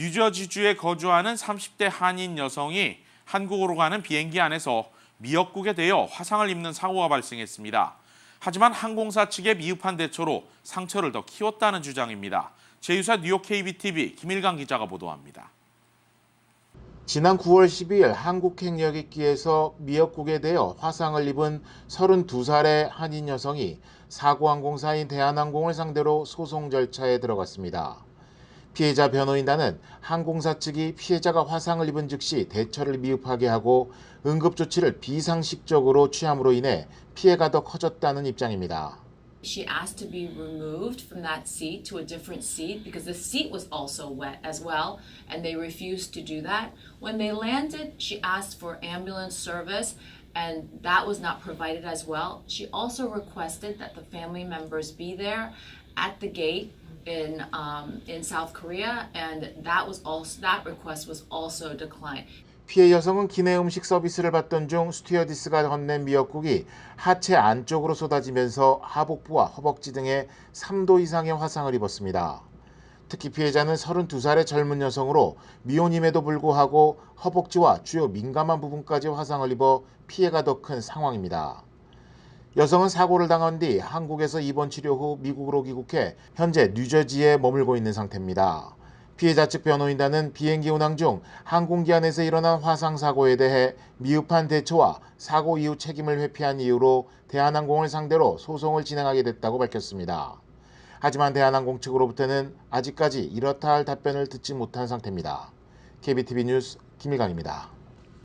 뉴저지주에 거주하는 30대 한인 여성이 한국으로 가는 비행기 안에서 미역국에 대여 화상을 입는 사고가 발생했습니다. 하지만 항공사 측의 미흡한 대처로 상처를 더 키웠다는 주장입니다. 제휴사 뉴욕 KBTV 김일강 기자가 보도합니다. 지난 9월 12일 한국행 여객기에서 미역국에 대여 화상을 입은 32살의 한인 여성이 사고항공사인 대한항공을 상대로 소송 절차에 들어갔습니다. 피해자 변호인단은 항공사 측이 피해자가 화상을 입은 즉시 대처를 미흡하게 하고 응급조치를 비상식적으로 취함으로 인해 피해가 더 커졌다는 입장입니다. She asked to be removed from that seat to a different seat because the seat was also wet as well, and they refused to do that. When they landed, she asked for ambulance service, and that was not provided as well. She also requested that the family members be there at the gate in um, in South Korea, and that was also that request was also declined. 피해 여성은 기내 음식 서비스를 받던 중 스튜어디스가 건넨 미역국이 하체 안쪽으로 쏟아지면서 하복부와 허벅지 등에 3도 이상의 화상을 입었습니다. 특히 피해자는 32살의 젊은 여성으로 미혼임에도 불구하고 허벅지와 주요 민감한 부분까지 화상을 입어 피해가 더 큰 상황입니다. 여성은 사고를 당한 뒤 한국에서 입원 치료 후 미국으로 귀국해 현재 뉴저지에 머물고 있는 상태입니다. 피해자 측 변호인단은 비행기 운항 중 항공기 안에서 일어난 화상 사고에 대해 미흡한 대처와 사고 이후 책임을 회피한 이유로 대한항공을 상대로 소송을 진행하게 됐다고 밝혔습니다. 하지만 대한항공 측으로부터는 아직까지 이렇다 할 답변을 듣지 못한 상태입니다. KBTV 뉴스 김일강입니다.